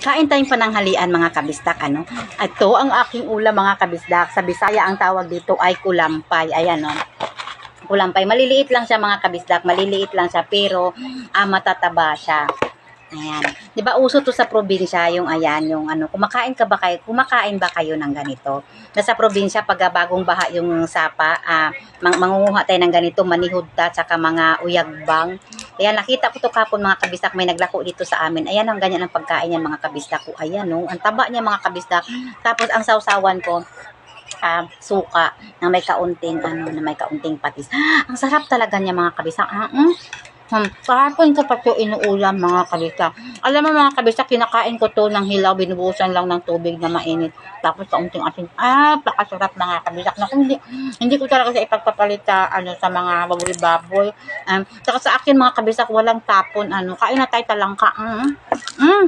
Kain tayong pananghalian mga kabisdak. Ano? Ito ang aking ulam mga kabisdak. Sa Bisaya ang tawag dito ay kulampay. Ayan o. Kulampay. Maliliit lang siya mga kabisdak. Maliliit lang siya pero ah, matataba siya. Ayan. 'Di ba uso to sa probinsya yung ayan, yung ano, kumakain ka ba kayo? Kumakain ba kayo ng ganito? Nasa probinsya pag bagong baha yung sapa, ah, mang mangunguha tayo ng ganito, manihudta tsaka mga uyagbang. Ayan, nakita ko to kapon mga kabistak, may naglako dito sa amin. Ayan, ang ganyan ang pagkain niyan mga kabistak ko. Ayan, no? Ang taba niya mga kabistak. Tapos ang sausawan ko, ah, suka na may kaunting ano na may kaunting patis. Ang sarap talaga niya mga kabistak. Ah, mm. Hmm, kahapon ko pa ito inuulam mga kabistak. Alam mo mga kabistak, kinakain ko to ng hilaw, binubusan lang ng tubig na mainit. Tapos kaunting asin. Ah, pakasarap mga kabistak. Naku, hindi, hindi ko talaga sa ipagpapalit sa, ano, sa mga baboy-baboy. Um, saka sa akin mga kabistak, walang tapon. Ano, kain na tayo talangka. Mm. Mm.